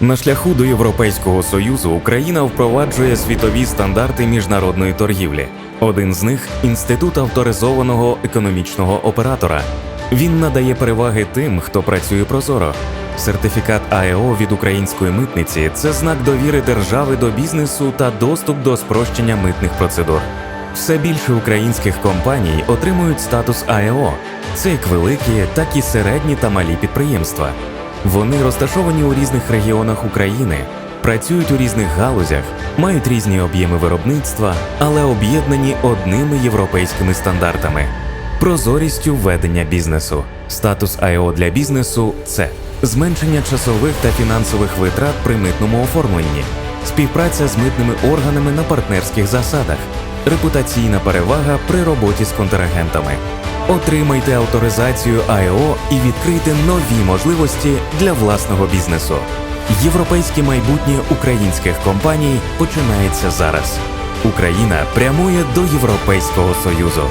На шляху до Європейського союзу Україна впроваджує світові стандарти міжнародної торгівлі. Один з них інститут авторизованого економічного оператора. Він надає переваги тим, хто працює прозоро. Сертифікат АЕО від української митниці це знак довіри держави до бізнесу та доступ до спрощення митних процедур. Все більше українських компаній отримують статус АЕО. Це як великі, так і середні та малі підприємства. Вони розташовані у різних регіонах України, працюють у різних галузях, мають різні об'єми виробництва, але об'єднані одними європейськими стандартами прозорістю ведення бізнесу. Статус АЕО для бізнесу це зменшення часових та фінансових витрат при митному оформленні, співпраця з митними органами на партнерських засадах, репутаційна перевага при роботі з контрагентами. Отримайте авторизацію АЕО і відкрийте нові можливості для власного бізнесу. Європейське майбутнє українських компаній починається зараз. Україна прямує до Європейського Союзу.